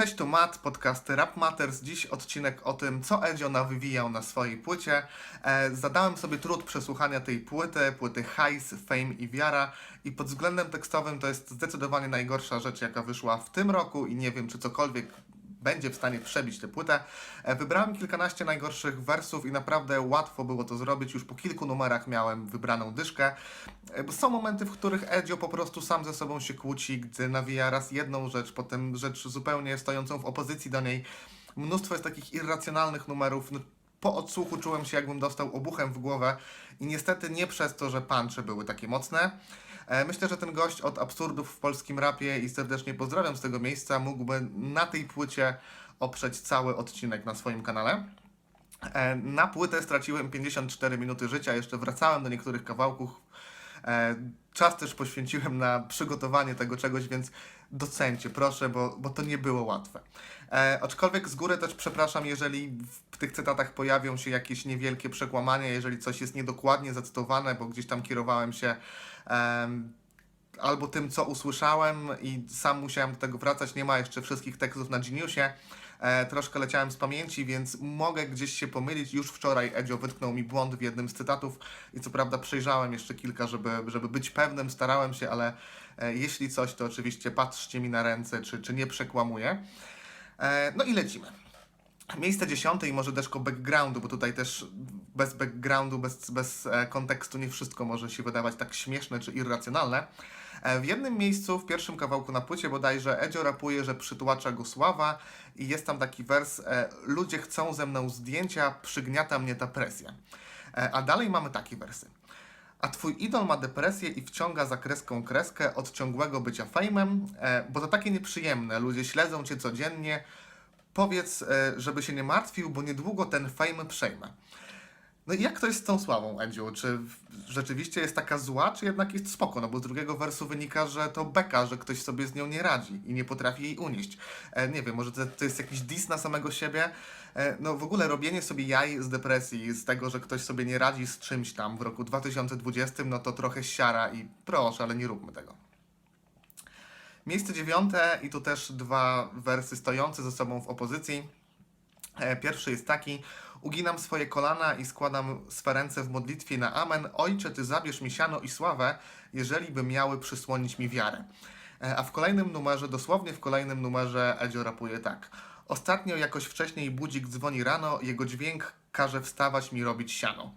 Cześć, tu Matt, podcast Rap Matters. Dziś odcinek o tym, co Edzio nawywijał na swojej płycie. E, zadałem sobie trud przesłuchania tej płyty, płyty Hajs, Fame i Wiara i pod względem tekstowym to jest zdecydowanie najgorsza rzecz, jaka wyszła w tym roku i nie wiem, czy cokolwiek będzie w stanie przebić tę płytę. E, Wybrałem kilkanaście najgorszych wersów i naprawdę łatwo było to zrobić. Już po kilku numerach miałem wybraną dyszkę. E, są momenty, w których Edzio po prostu sam ze sobą się kłóci, gdy nawija raz jedną rzecz, potem rzecz zupełnie stojącą w opozycji do niej. Mnóstwo jest takich irracjonalnych numerów. Po odsłuchu czułem się, jakbym dostał obuchem w głowę i niestety nie przez to, że punche były takie mocne. E, Myślę, że ten gość od absurdów w polskim rapie i serdecznie pozdrawiam z tego miejsca, mógłby na tej płycie oprzeć cały odcinek na swoim kanale. E, Na płytę straciłem 54 minuty życia, jeszcze wracałem do niektórych kawałków. E, Czas też poświęciłem na przygotowanie tego czegoś, więc docencie, proszę, bo, bo to nie było łatwe. E, aczkolwiek z góry też przepraszam, jeżeli w tych cytatach pojawią się jakieś niewielkie przekłamania, jeżeli coś jest niedokładnie zacytowane, bo gdzieś tam kierowałem się albo tym, co usłyszałem i sam musiałem do tego wracać. Nie ma jeszcze wszystkich tekstów na Geniusie. E, troszkę leciałem z pamięci, więc mogę gdzieś się pomylić. Już wczoraj Edzio wytknął mi błąd w jednym z cytatów i co prawda przejrzałem jeszcze kilka, żeby, żeby być pewnym, starałem się, ale e, jeśli coś, to oczywiście patrzcie mi na ręce, czy, czy nie przekłamuję. E, no i lecimy. Miejsce dziesiąte i może deszko backgroundu, bo tutaj też bez backgroundu, bez, bez e, kontekstu nie wszystko może się wydawać tak śmieszne czy irracjonalne. E, w jednym miejscu, w pierwszym kawałku na płycie bodajże, Edzio rapuje, że przytłacza go sława i jest tam taki wers Ludzie chcą ze mną zdjęcia, przygniata mnie ta presja. A dalej mamy takie wersy. A twój idol ma depresję i wciąga za kreską kreskę od ciągłego bycia fejmem, e, bo to takie nieprzyjemne. Ludzie śledzą cię codziennie. Powiedz, e, żeby się nie martwił, bo niedługo ten fame przejmę. No i jak to jest z tą sławą, Edziu? Czy rzeczywiście jest taka zła, czy jednak jest spoko? No bo z drugiego wersu wynika, że to beka, że ktoś sobie z nią nie radzi i nie potrafi jej unieść. E, nie wiem, może to, to jest jakiś dis na samego siebie? E, no w ogóle robienie sobie jaj z depresji, z tego, że ktoś sobie nie radzi z czymś tam w roku 2020, no to trochę siara i proszę, ale nie róbmy tego. Miejsce dziewiąte i tu też dwa wersy stojące ze sobą w opozycji. E, Pierwszy jest taki: Uginam swoje kolana i składam swe ręce w modlitwie na amen. Ojcze, ty zabierz mi siano i sławę, jeżeli by miały przysłonić mi wiarę. E, A w kolejnym numerze, dosłownie w kolejnym numerze, Edzio rapuje tak. Ostatnio jakoś wcześniej budzik dzwoni rano, jego dźwięk każe wstawać mi robić siano.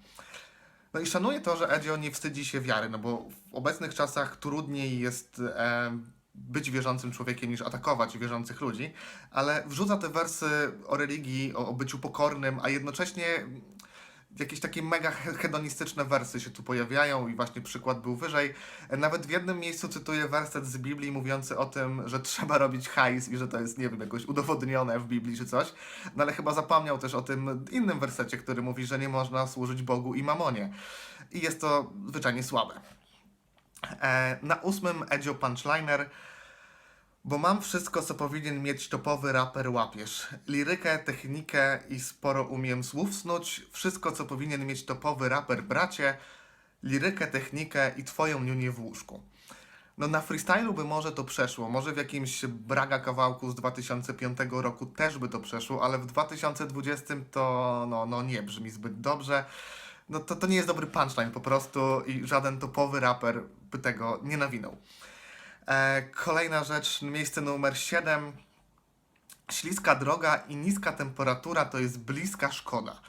No i szanuję to, że Edzio nie wstydzi się wiary, no bo w obecnych czasach trudniej jest e, być wierzącym człowiekiem niż atakować wierzących ludzi, ale wrzuca te wersy o religii, o, o byciu pokornym, a jednocześnie jakieś takie mega he- hedonistyczne wersy się tu pojawiają i właśnie przykład był wyżej. Nawet w jednym miejscu cytuję werset z Biblii mówiący o tym, że trzeba robić hajs i że to jest, nie wiem, jakoś udowodnione w Biblii czy coś, no ale chyba zapomniał też o tym innym wersecie, który mówi, że nie można służyć Bogu i mamonie. I jest to zwyczajnie słabe. E, na ósmym Edzio Punchliner bo mam wszystko, co powinien mieć topowy raper łapiesz. Lirykę, technikę i sporo umiem słów snuć. Wszystko, co powinien mieć topowy raper bracie. Lirykę, technikę i twoją niunię w łóżku. No na freestylu by może to przeszło, może w jakimś braga kawałku z 2005 roku też by to przeszło, ale w 2020 to no, no nie brzmi zbyt dobrze. No to, to nie jest dobry punchline po prostu i żaden topowy raper by tego nie nawinął. E, kolejna rzecz, miejsce numer 7. Śliska droga i niska temperatura to jest bliska szkoda.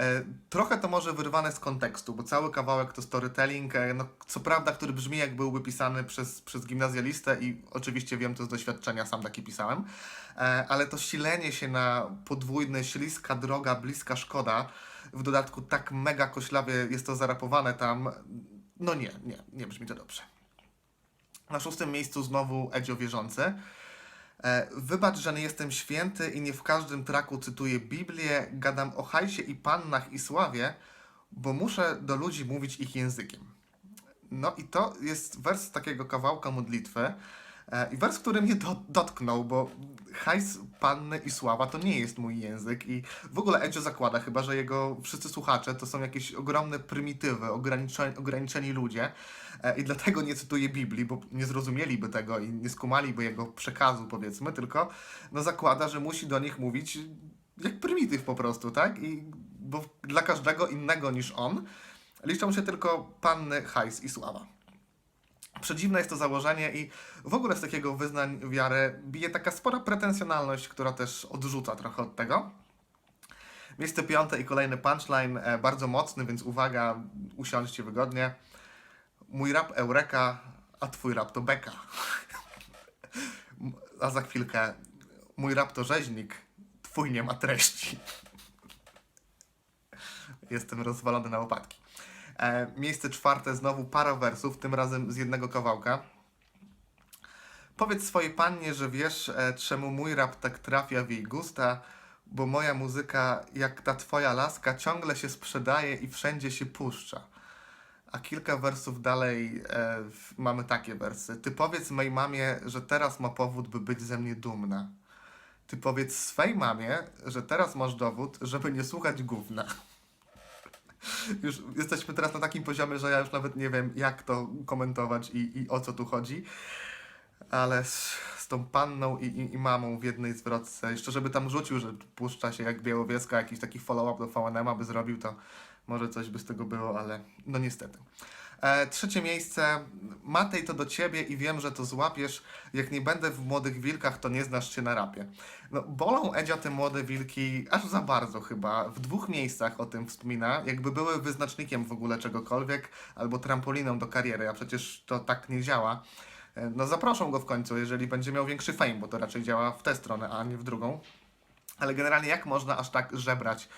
E, trochę to może wyrwane z kontekstu, bo cały kawałek to storytelling, e, no, co prawda, który brzmi jak byłby pisany przez, przez gimnazjalistę i oczywiście wiem to z doświadczenia, sam taki pisałem, ale to silenie się na podwójny śliska droga, bliska szkoda, w dodatku tak mega koślawie jest to zarapowane tam, no nie, nie, nie brzmi to dobrze. Na szóstym miejscu znowu Edzio Wierzący. E, Wybacz, że nie jestem święty i nie w każdym traku cytuję Biblię, gadam o hajsie i pannach i sławie, bo muszę do ludzi mówić ich językiem. No i to jest wers takiego kawałka modlitwy i wers, który mnie do, dotknął, bo hajs, panny i sława to nie jest mój język i w ogóle Edzio zakłada chyba, że jego wszyscy słuchacze to są jakieś ogromne prymitywy, ograniczeni, ograniczeni ludzie e, i dlatego nie cytuję Biblii, bo nie zrozumieliby tego i nie skumaliby jego przekazu powiedzmy, tylko no zakłada, że musi do nich mówić jak prymityw po prostu, tak? I bo dla każdego innego niż on liczą się tylko panny, hajs i sława. Przedziwne jest to założenie i w ogóle z takiego wyznań wiary bije taka spora pretensjonalność, która też odrzuca trochę od tego. Miejsce piąte i kolejny punchline, e, bardzo mocny, więc uwaga, usiądźcie wygodnie. Mój rap Eureka, a twój rap to beka. A za chwilkę, mój rap to rzeźnik, twój nie ma treści. Jestem rozwalony na łopatki. E, miejsce czwarte, znowu para wersów, tym razem z jednego kawałka. Powiedz swojej pannie, że wiesz, e, czemu mój rap tak trafia w jej gusta, bo moja muzyka, jak ta twoja laska, ciągle się sprzedaje i wszędzie się puszcza. A kilka wersów dalej e, mamy takie wersy. Ty powiedz mej mamie, że teraz ma powód, by być ze mnie dumna. Ty powiedz swej mamie, że teraz masz dowód, żeby nie słuchać gówna. Już jesteśmy teraz na takim poziomie, że ja już nawet nie wiem, jak to komentować i, i o co tu chodzi. Ale z, z tą panną i, i, i mamą w jednej zwrotce, jeszcze żeby tam rzucił, że puszcza się jak Białowieska, jakiś taki follow-up do VNM by zrobił, to może coś by z tego było, ale no niestety. E, trzecie miejsce. Matej to do ciebie i wiem, że to złapiesz. Jak nie będę w Młodych Wilkach, to nie znasz się na rapie. No, bolą Edzia te Młode Wilki aż za bardzo chyba. W dwóch miejscach o tym wspomina. Jakby były wyznacznikiem w ogóle czegokolwiek albo trampoliną do kariery, a przecież to tak nie działa. E, No zaproszą go w końcu, jeżeli będzie miał większy fame, bo to raczej działa w tę stronę, a nie w drugą. Ale generalnie jak można aż tak żebrać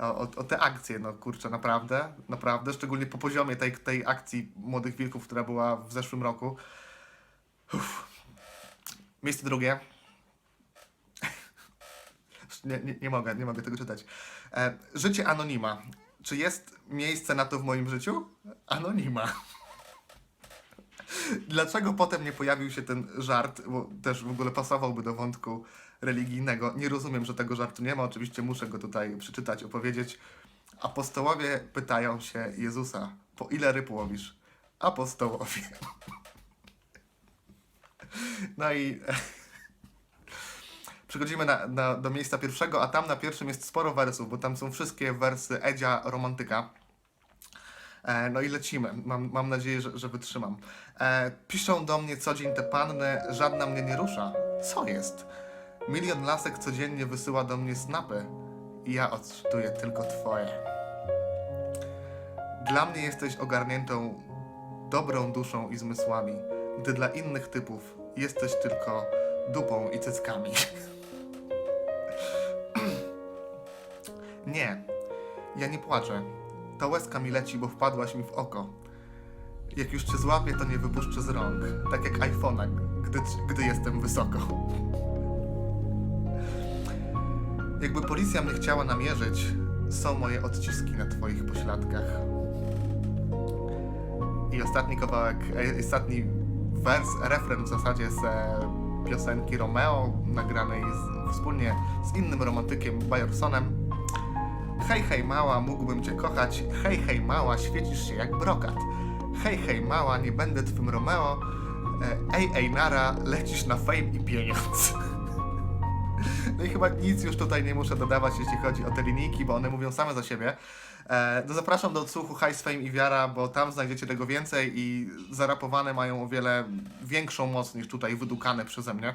o, o, te akcje? No kurczę, naprawdę, naprawdę, szczególnie po poziomie tej, tej akcji Młodych Wilków, która była w zeszłym roku. Miejsce drugie. Nie, nie, nie mogę, nie mogę tego czytać. E, życie anonima. Czy jest miejsce na to w moim życiu? Anonima. Dlaczego potem nie pojawił się ten żart, bo też w ogóle pasowałby do wątku religijnego. Nie rozumiem, że tego żartu nie ma. Oczywiście muszę go tutaj przeczytać, opowiedzieć. Apostołowie pytają się Jezusa, po ile ryb łowisz? Apostołowie. No i przechodzimy na, na, do miejsca pierwszego, a tam na pierwszym jest sporo wersów, bo tam są wszystkie wersy Edzia Romantyka. E, no i lecimy. Mam, mam nadzieję, że, że wytrzymam. E, piszą do mnie co dzień te panny, żadna mnie nie rusza. Co jest? Milion lasek codziennie wysyła do mnie snapy i ja odczytuję tylko twoje. Dla mnie jesteś ogarniętą dobrą duszą i zmysłami, gdy dla innych typów jesteś tylko dupą i cyckami. nie, ja nie płaczę. Ta łezka mi leci, bo wpadłaś mi w oko. Jak już cię złapię, to nie wypuszczę z rąk, tak jak iPhone'a, gdy, gdy jestem wysoko. Jakby policja mnie chciała namierzyć, są moje odciski na twoich pośladkach. I ostatni kawałek, e, ostatni wers, refren w zasadzie z e, piosenki Romeo, nagranej z, wspólnie z innym romantykiem Bajorsonem. Hej, hej mała, mógłbym cię kochać. Hej, hej mała, świecisz się jak brokat. Hej, hej mała, nie będę twym Romeo. E, Ej, ej nara, lecisz na fame i pieniądz. No i chyba nic już tutaj nie muszę dodawać, jeśli chodzi o te linijki, bo one mówią same za siebie. E, no zapraszam do odsłuchu High Fame i Wiara, bo tam znajdziecie tego więcej i zarapowane mają o wiele większą moc niż tutaj wydukane przeze mnie.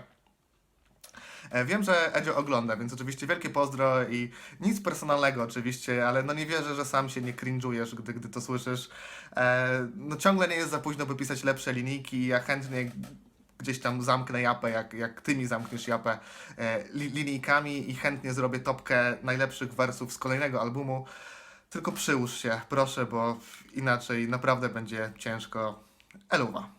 E, Wiem, że Edzio ogląda, więc oczywiście wielkie pozdro i nic personalnego oczywiście, ale no nie wierzę, że sam się nie cringe'ujesz, gdy, gdy to słyszysz. E, no ciągle nie jest za późno, by pisać lepsze linijki ja chętnie gdzieś tam zamknę japę, jak, jak ty mi zamkniesz japę e, li, linijkami i chętnie zrobię topkę najlepszych wersów z kolejnego albumu. Tylko przyłóż się, proszę, bo inaczej naprawdę będzie ciężko. Eluwa.